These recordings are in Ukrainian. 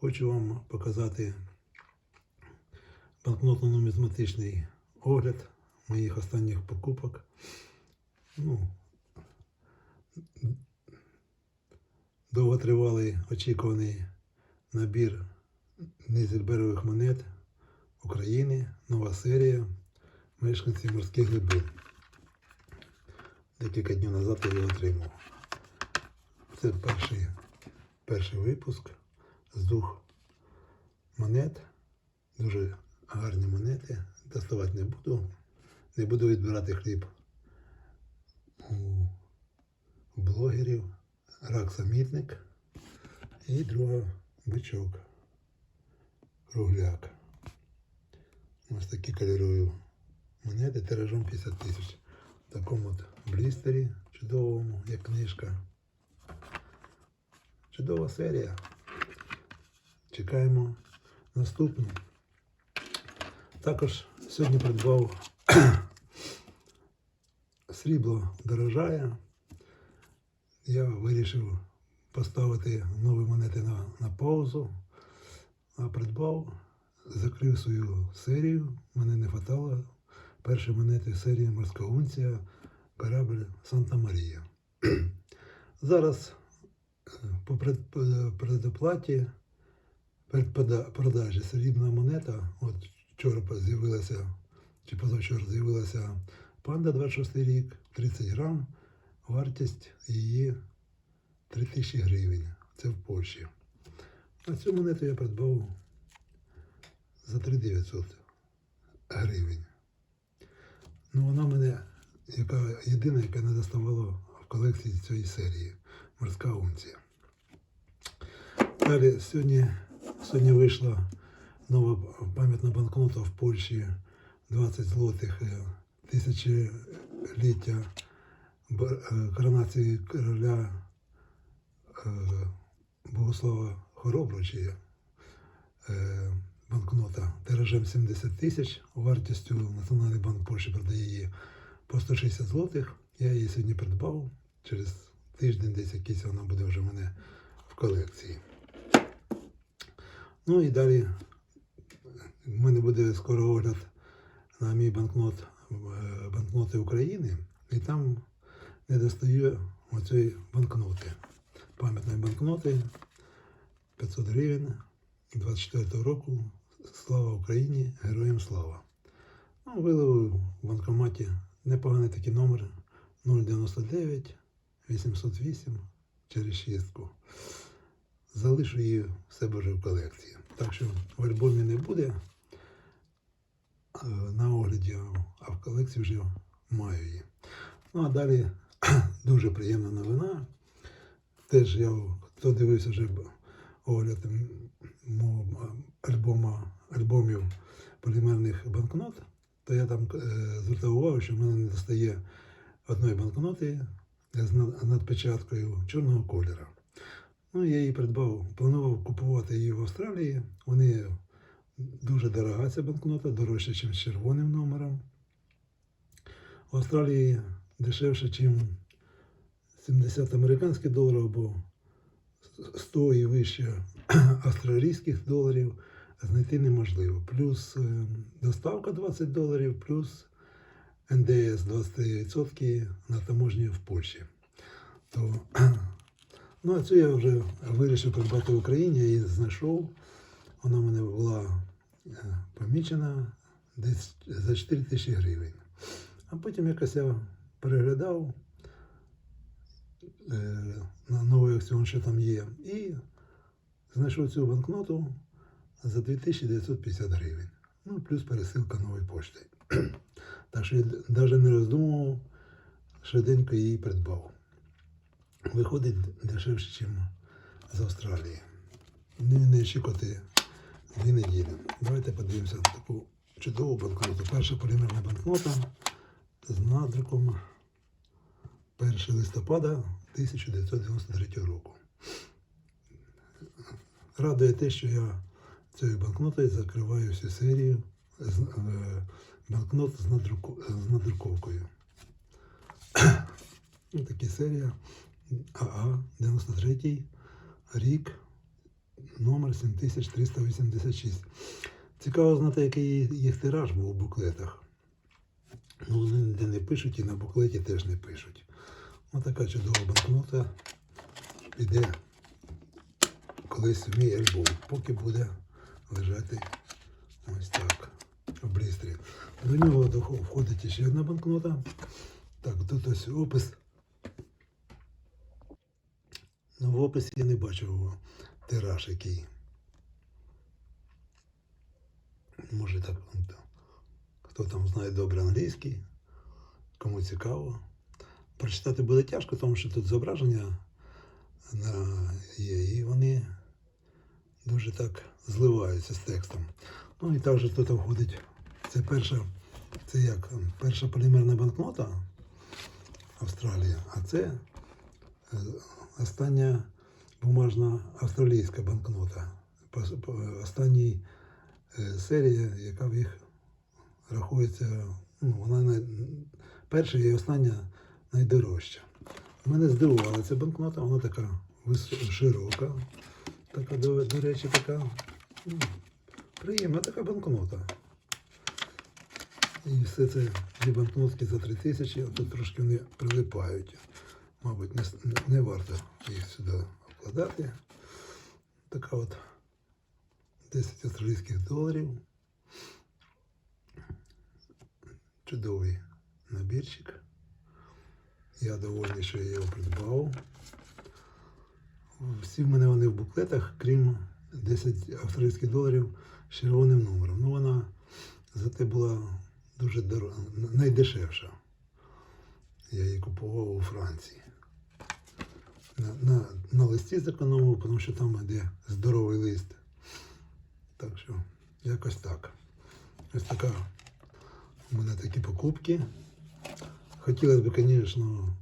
Хочу вам показати банкнотно-нумізматичний огляд моїх останніх покупок. Ну, довготривалий очікуваний набір низельберових монет України, нова серія мешканці морських глибин. Декілька днів назад я його отримав. Це перший, перший випуск з двох монет. Дуже гарні монети. Доставати не буду. Не буду відбирати хліб у блогерів. Рак самітник. І друга бичок. Кругляк. Ось такі кольорові монети тиражом 50 тисяч. В такому от блістері чудовому, як книжка. Чудова серія. Чекаємо наступну. Також сьогодні придбав срібло дорожає. Я вирішив поставити нові монети на, на паузу, а придбав, закрив свою серію. Мене не хватало. Перші монети серії Морська унція, корабль Санта Марія. Зараз е, по е, предоплаті, передпродажі срібна монета. От вчора з'явилася, чи позавчора з'явилася панда 26 рік, 30 грам, вартість її 3000 гривень. Це в Польщі. А цю монету я придбав за 3900 гривень. Ну, вона мене яка єдина, яка не доставала в колекції цієї серії Морська унція. Далі сьогодні, сьогодні вийшла нова пам'ятна банкнота в Польщі 20 злотих е, тисячоліття е, коронації короля е, Богослава Хоробручі. Е, банкнота тиражем 70 тисяч, вартістю Національний банк Польщі продає її по 160 злотих. Я її сьогодні придбав. Через тиждень десь якийсь вона буде вже в мене в колекції. Ну і далі в мене буде скоро огляд на мій банкнот е, банкноти України. І там не достаю оцієї банкноти. Пам'ятної банкноти 500 гривень 24 року. Слава Україні! Героям слава! Ну, виловив в банкоматі непоганий такий номер 099 808 через шістку. Залишу її в себе вже в колекції. Так що в альбомі не буде е, на огляді, а в колекції вже маю її. Ну а далі дуже приємна новина. Теж я, хто дивився вже огляд альбома, альбомів полімерних банкнот, то я там е, звертав увагу, що в мене не достає одної банкноти з над- надпечаткою чорного кольору. Ну, я її придбав, планував купувати її в Австралії. Вони дуже дорога ця банкнота, дорожча, ніж з червоним номером. В Австралії дешевше, ніж 70 американських доларів або 100 і вище австралійських доларів знайти неможливо. Плюс е, доставка 20 доларів, плюс НДС 20% на таможні в Польщі. То, ну, а цю я вже вирішив придбати в Україні, я її знайшов. Вона в мене була е, помічена десь за 4 тисячі гривень. А потім якось я переглядав е, на новий аукціон, що там є, і знайшов цю банкноту за 2950 гривень. Ну, плюс пересилка нової пошти. так що я навіть не роздумував, швиденько її придбав. Виходить дешевше, ніж з Австралії. І не очікувати дві неділі. Давайте подивимося на таку чудову банкноту. Перша полімерна банкнота з надруком 1 листопада 1993 року. Радує те, що я цією банкнотою закриваю всю серію з, е, банкнот з, надруку, з надруковкою. Такі серія АА 93 рік, номер 7386. Цікаво знати, який їх тираж був у буклетах. Ну, вони ніде не пишуть і на буклеті теж не пишуть. Ось така чудова банкнота піде колись в мій альбом, поки буде лежати ось так в блістрі. До нього входить ще одна банкнота. Так, тут ось опис. Ну, в описі я не бачив тираж який. Може так, хто там знає добре англійський, кому цікаво. Прочитати буде тяжко, тому що тут зображення є, і вони дуже так зливаються з текстом. Ну і також тут входить, це перша, це як перша полімерна банкнота Австралії, а це е, остання бумажна австралійська банкнота. Останній е, серія, яка в їх рахується, ну, вона най... перша і остання найдорожча. Мене здивувала ця банкнота, вона така широка, така, до, до речі, така ну, приємна така банкнота. І все це дві банкнотки за 3 тисячі, а тут трошки вони прилипають. Мабуть, не, не варто їх сюди вкладати. Така от 10 австралійських доларів. Чудовий набірчик. Я довольний, що я його придбав. Всі в мене вони в буклетах, крім 10 австралійських доларів з червоним номером. Ну, вона зате була дуже дорога, найдешевша. Я її купував у Франції. На, на, на листі зекономив, тому що там йде здоровий лист. Так що, якось так. Ось така у мене такі покупки. Хотілося б, звісно,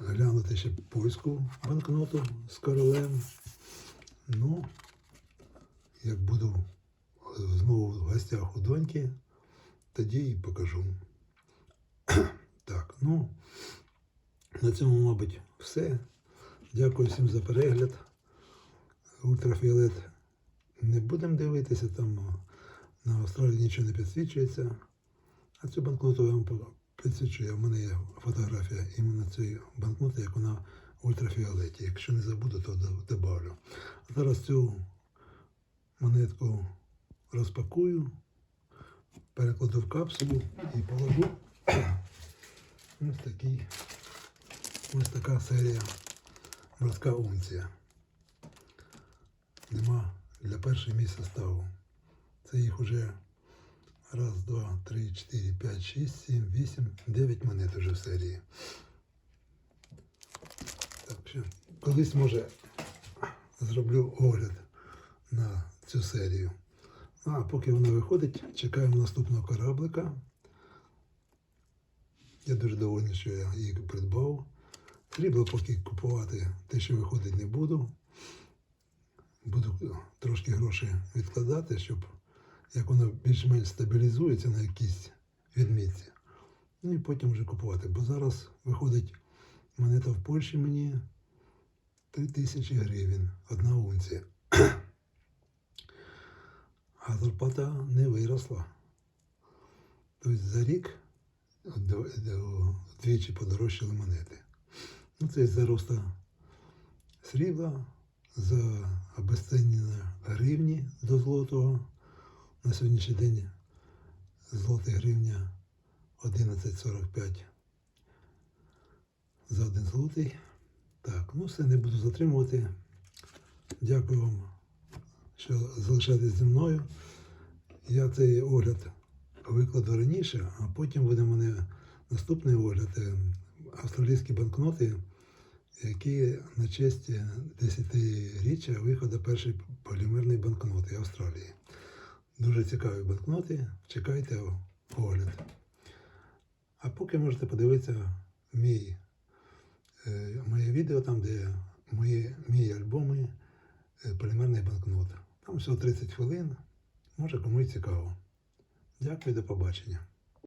глянути ще польську банкноту з королем. Ну, як буду знову в гостях у доньки, тоді і покажу. Так, ну, на цьому, мабуть, все. Дякую всім за перегляд. Ультрафіолет не будемо дивитися, там на Австралії нічого не підсвічується. А цю банкноту я вам підсвічую. У мене є фотографія іменно цієї банкноти, як вона в ультрафіолеті. Якщо не забуду, то до- добавлю. Зараз цю монетку розпакую, перекладу в капсулу і положу. Ось такий, ось така серія морська унція. Нема для першого місця ставу. Це їх уже раз, два, три, чотири, п'ять, шість, сім, вісім, дев'ять монет уже в серії. Так що колись може зроблю огляд на цю серію. Ну, А поки вона виходить, чекаємо наступного кораблика. Я дуже довольний, що я її придбав. Срібло поки купувати те, що виходить, не буду. Буду трошки грошей відкладати, щоб як воно більш-менш стабілізується на якійсь відмітці. Ну і потім вже купувати. Бо зараз виходить монета в Польщі мені 3 тисячі гривень, одна унція. А зарплата не виросла. Тобто за рік вдв- вдв- вдвічі подорожчали монети. Ну, це із-за росту срібла, за обесцінення гривні до злотого. На сьогоднішній день злотий гривня 11,45 за один злотий. Так, ну все, не буду затримувати. Дякую вам, що залишаєтесь зі мною. Я цей огляд викладу раніше, а потім буде мене наступний огляд е, австралійські банкноти, які на честь 10-річчя виходу першої полімерної банкноти Австралії. Дуже цікаві банкноти. Чекайте огляд. А поки можете подивитися мій, е, моє відео, там, де мої, мої альбоми е, полімерних банкнот. Там всього 30 хвилин. Може комусь цікаво. Дякую, до побачення.